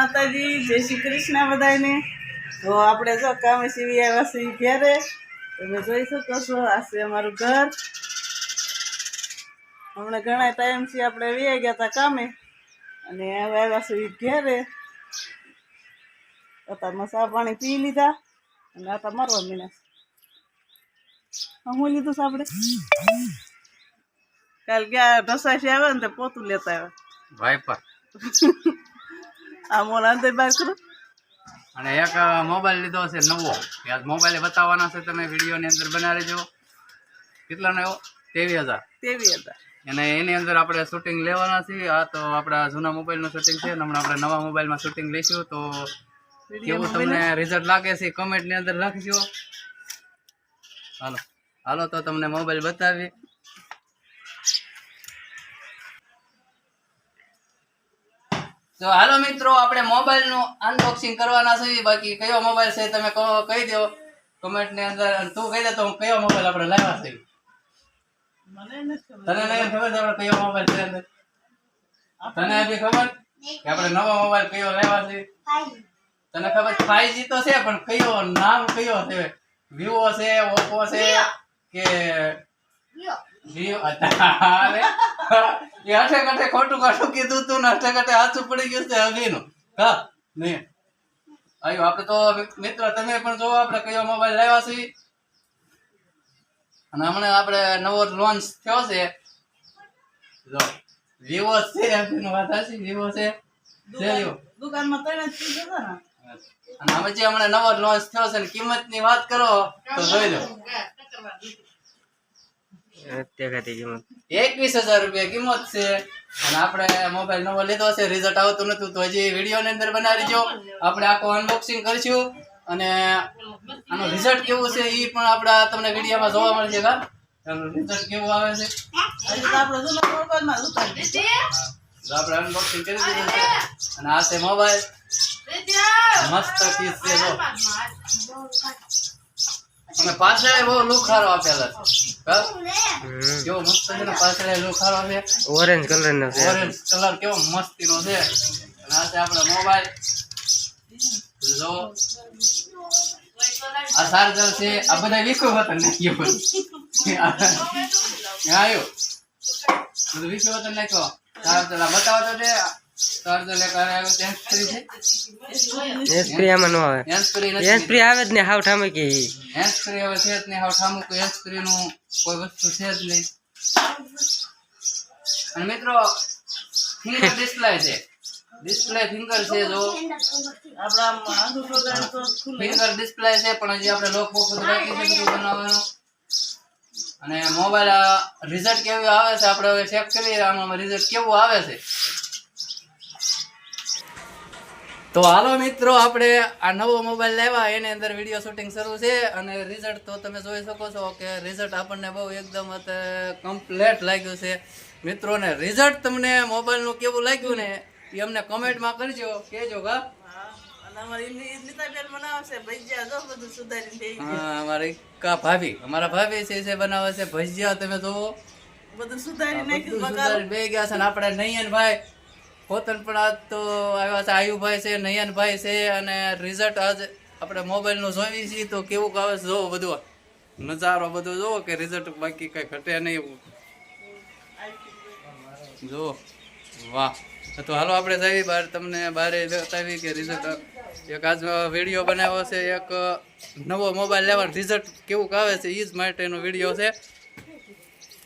માતાજી, જય શ્રી કૃષ્ણ બધાને તો આપણે જો કામે સીવી આવ્યા છીએ ઘેરે. તમે જોઈ શકો છો, આ છે અમારું ઘર. હમણાં ઘણા ટાઈમથી આપણે વી ગયા હતા કામે. અને હવે આવ્યા છીએ ઘેરે. અત્યારમાં ચા પાણી પી લીધા અને આટા મારવા મીના હું લીધું છે આપણે? કાલ ગયા, ઢસાશી આવે ને તે પોતું લેતા આવ્યા. વાઇપર આ મોલા અંદર બહાર કરો અને એક મોબાઈલ લીધો છે નવો. આજ મોબાઈલ બતાવવાના છે તમે વિડીયોની અંદર બનાવી દેજો. કેટલાનો એવો? તેવી હજાર. તેવી અને એની અંદર આપણે શૂટિંગ લેવાના છીએ. આ તો આપણા જૂના મોબાઈલનું શૂટિંગ છે. હમણાં આપણે નવા મોબાઈલમાં શૂટિંગ લઈશું. તો કેવું તમને રિઝલ્ટ લાગે છે કમેન્ટની અંદર લખજો. હાલો. હાલો તો તમને મોબાઈલ બતાવી તો હાલો મિત્રો આપણે મોબાઈલનું અનબોક્સિંગ કરવાના છે. બાકી કયો મોબાઈલ છે તમે કહી દો. કમેન્ટની અંદર તું કહી દે તો કયો મોબાઈલ આપણે લાવ્યા છે. મને નથી ખબર. તને નહીં ખબર છે આપણે કયો મોબાઈલ છે અંદર? તને બી ખબર કે આપણે નવો મોબાઈલ કયો લેવા છે? તને ખબર ફાઈવ તો છે પણ કયો નામ કયો છે? વિવો છે ઓપ્પો છે કે અરે એ અઠે કઠે ખોટું ખોટું કીધું તું ને અઠે કઠે હાથું પડી ગયું છે હગીનું હા નહીં આયો આપણે તો મિત્ર તમે પણ જોવો આપણે કયો મોબાઈલ લાવ્યા છે અને હમણાં આપણે નવો લોન્ચ થયો છે. જો વિવો છે એનું વાત સાચી વિવો છે. છે દુકાનમાં ત્રણ જ ચીજ હતા ને. અને અમે જે હમણાં નવો લોન્ચ થયો છે ને કિંમતની વાત કરો તો જોઈ લો. એકવીસ હજાર રૂપિયા કિંમત છે. અને આપણે મોબાઈલ નવો લીધો છે રિઝલ્ટ આવતું નતું તો હજી વીડિયો ની અંદર બનાવી જો આપણે આખો અનબોક્સિંગ કરીશું. અને આનું રિઝલ્ટ કેવું છે એ પણ આપણા તમને વિડીયોમાં જોવા મળશે કા રિઝલ્ટ કેવું આવે છે? આપણે અનબોક્સિંગ કરી દીધું છે. અને આ છે મોબાઈલ. મસ્ત પીસ છે અને પાછળ બહુ લુખારો આપેલો છે. કેવો મસ્ત છે ને પાછળ લુખારો છે. ઓરેન્જ કલર નો છે. ઓરેન્જ કલર કેવો મસ્તીનો છે. અને આ છે આપણો મોબાઈલ. જો. આ ચાર્જર છે. આ બધા વીખો વતન નાખ્યો આવ્યો. બધું વીખો વતન નાખ્યો. ચાર્જર આ બતાવો તો દે ચાર્જર લે કારે આવ્યો ટેન્સ ફ્રી છે. ડિસ્પ્લે ફિંગર છે જો. ફિંગર ડિસ્પ્લે છે પણ હજી આપણે લોક બોક બનાવવાનું. અને મોબાઈલ રિઝલ્ટ કેવું આવે છે, આપણે હવે ચેક કરીએ, આમાં રિઝલ્ટ કેવું આવે છે. તો હાલો મિત્રો આપણે આ નવો મોબાઈલ લેવા એની અંદર વીડિયો શૂટિંગ શરૂ છે અને રિઝલ્ટ તો તમે જોઈ શકો છો કે રિઝલ્ટ આપણને બહુ એકદમ કમ્પ્લેટ લાગ્યું છે. મિત્રોને રિઝલ્ટ તમને મોબાઈલનું કેવું લાગ્યું ને એ અમને કમેન્ટમાં કરજો કહેજો કા અમારી કા ભાભી અમારા ભાભી છે બનાવે છે ભજીયા તમે જોવો બધું સુધારી નાખ્યું બધું બગાડ ગયા છે ને આપણે નયનભાઈ પોતન આજ તો આવ્યા છે, આયુભાઈ છે, નયનભાઈ છે અને રિઝલ્ટ આજ આપણે મોબાઈલનું જોઈએ છીએ તો કેવું આવે છે, જોવો બધું. નજારો બધો જોવો કે રિઝલ્ટ બાકી કંઈ ઘટે નહીં એવું. જો વાહ. તો હાલો આપણે જઈએ બહાર તમને બારે બતાવી કે રિઝલ્ટ એક આજ વીડિયો બનાવ્યો છે, એક નવો મોબાઈલ લેવાનો. રિઝલ્ટ કેવું આવે છે એ જ માટેનો વીડિયો છે.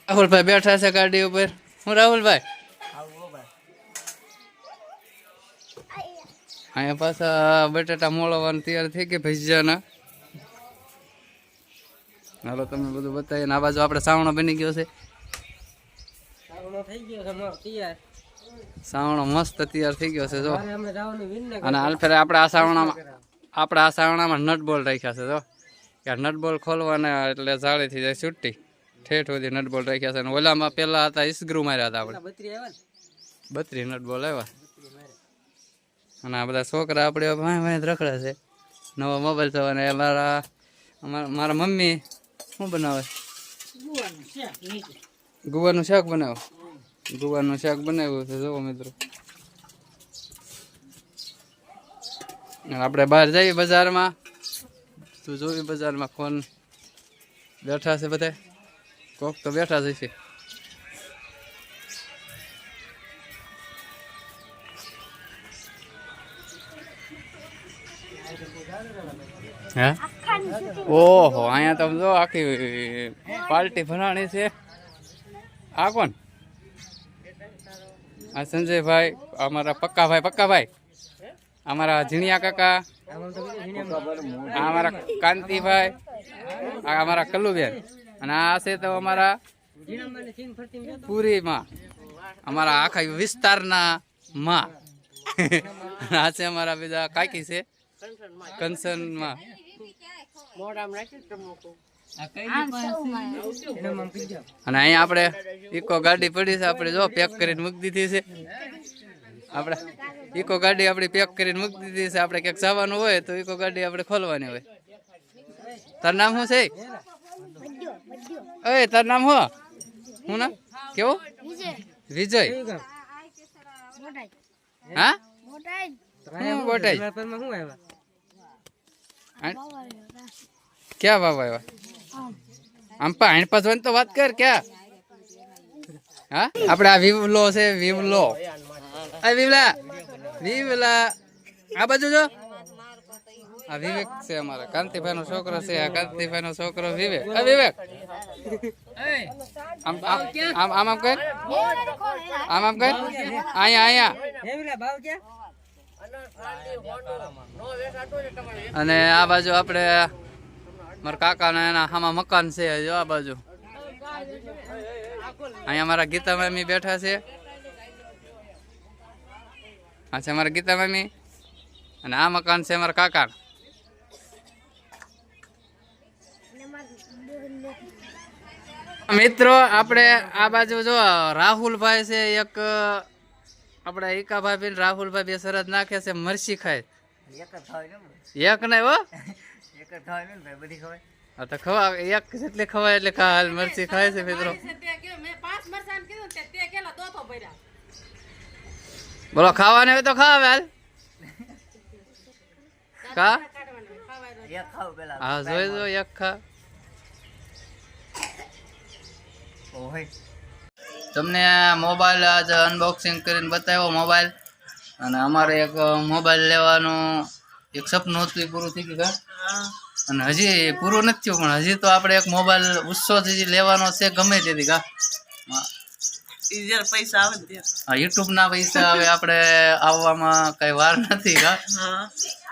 રાહુલભાઈ બેઠા છે ગાડી ઉપર. હું રાહુલભાઈ? અહીંયા પાછા બટાટા મોળવવાની તૈયાર થઈ ગઈ ભજીયાના. હાલો તમે બધું બતાવીએ. આ બાજુ આપણે સાવણો બની ગયો છે. સાવણો મસ્ત તૈયાર થઈ ગયો છે જો. અને હાલ ફેરે આપણે આ સાવણામાં આપણે આ સાવણામાં નટ બોલ રાખ્યા છે જો. કે નટબોલ નટ બોલ ખોલવાના એટલે જાળી થઈ જાય છૂટી. ઠેઠ સુધી નટ બોલ રાખ્યા છે. અને ઓલામાં પહેલાં હતા ઈસગ્રુ માર્યા હતા આપણે. બત્રી નટબોલ આવ્યા. અને આ બધા છોકરા આપણે ભાઈ ભાઈ રખડે છે. નવો મોબાઈલ થયો અને મારા મારા મમ્મી શું બનાવે? ગુવારનું શાક બનાવો? ગુવારનું શાક બનાવ્યું છે જોવો મિત્રો. અને આપણે બહાર જઈએ બજારમાં. તું જોઈ બજારમાં ફોન બેઠા છે બધા? કોક તો બેઠા જ હે? ઓહો, અહીંયા તમે જો આખી પાર્ટી ભરાણી છે. આ કોણ? આ સંજયભાઈ, અમારા પક્કાભાઈ પક્કાભાઈ. અમારા ઝીણિયા કાકા. અમારા કાંતિભાઈ. આ અમારા કલ્લુબેન. અને આ છે તો અમારા પુરીમાં. અમારા આખા વિસ્તારના માં. આ છે અમારા બીજા કાકી છે. કંચનમાં અને અહીંયા આપણે ઇકો ગાડી પડી છે. આપણે જો પેક કરીને મૂકી દીધી છે. આપણે ઇકો ગાડી આપણી પેક કરીને મૂકી દીધી છે. આપણે ક્યાંક જવાનું હોય તો ઇકો ગાડી આપણે ખોલવાની હોય. તારું નામ શું છે? એ તારું નામ હો શું નામ? કેવું? વિજય. હા? હું બોટાઈ ક્યાં બાબા આવ્યા? આમ. પણ આણ પાછળ તો વાત કર ક્યાં? હા? આપણે આ વિવલો છે વિવલો. આ વિવલા વિવલા. આ બાજુ જો. આ વિવેક છે અમારા. કાંતિભાઈ નો છોકરો છે આ કાંતિભાઈ નો છોકરો વિવેક. આ વિવેક. આમ આમ આમ આમ આમ કર. આમ આમ કર. અહીંયા અહીંયા અને આ બાજુ આપણે મારા કાકાના એના હામાં મકાન છે જો આ બાજુ. અહીંયા મારા ગીતા મામી બેઠા છે. આ છે મારા ગીતા મામી અને આ મકાન છે મારા કાકા મિત્રો, આપણે આ બાજુ જો રાહુલભાઈ છે એક આપણા એકાભાઈ બેન રાહુલભાઈ બે સરસ નાખે છે મરસી ખાય. એક નહીં હો. હા તો ખવા એક જેટલી ખવાય એટલે ખા હાલ મરચી ખાય છે મિત્રો. બોલો ખાવાને હોય તો ખાવે હાલ. કા હા જોઈ જો એક ખા. તમને આ મોબાઈલ આજે અનબોક્સિંગ કરીને બતાવ્યો મોબાઈલ અને અમારે એક મોબાઈલ લેવાનું એક સપનું હતું એ પૂરું થઈ ગયું કા? અને હજી પૂરું નથી થયું પણ હજી તો આપણે એક મોબાઈલ ઉત્સવ હજી લેવાનો છે ગમે તેથી કા. પૈસા આવે હા યુટ્યુબના યુટ્યુબ ના પૈસા આવે આપણે આવવામાં કઈ વાર નથી કા.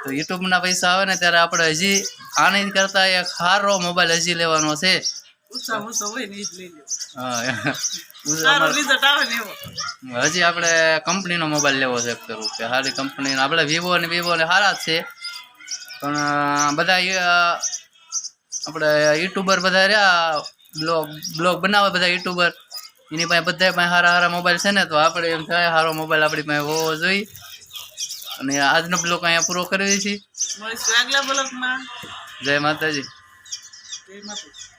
તો યુટ્યુબ પૈસા આવે ને ત્યારે આપણે હજી આનંદ કરતા એક સારો મોબાઈલ હજી લેવાનો છે. ઉત્સાહ હોય ને જ લઈ હજી આપણે કંપનીનો મોબાઈલ લેવો છે કરું કે સારી કંપની આપણે વિવો ને વિવો ને સારા છે. પણ બધા આપણે યુટ્યુબર બધા રહ્યા બ્લોગ બ્લોગ બનાવે બધા યુટ્યુબર એની પાસે બધા પાસે સારા સારા મોબાઈલ છે ને તો આપણે એમ થાય સારો મોબાઈલ આપણી પાસે હોવો જોઈએ. અને આજનો બ્લોગ અહીંયા પૂરો કરીએ છીએ જય માતાજી. જય માતાજી.